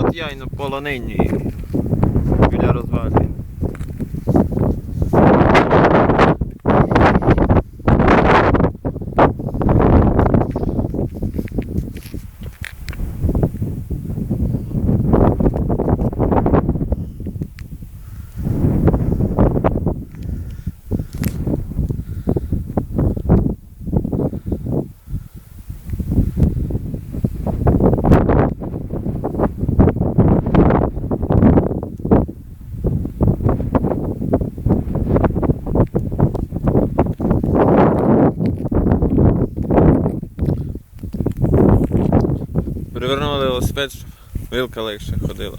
От я на полонині біля розвалин. Перевернули велосипед, щоб вилка легше ходила.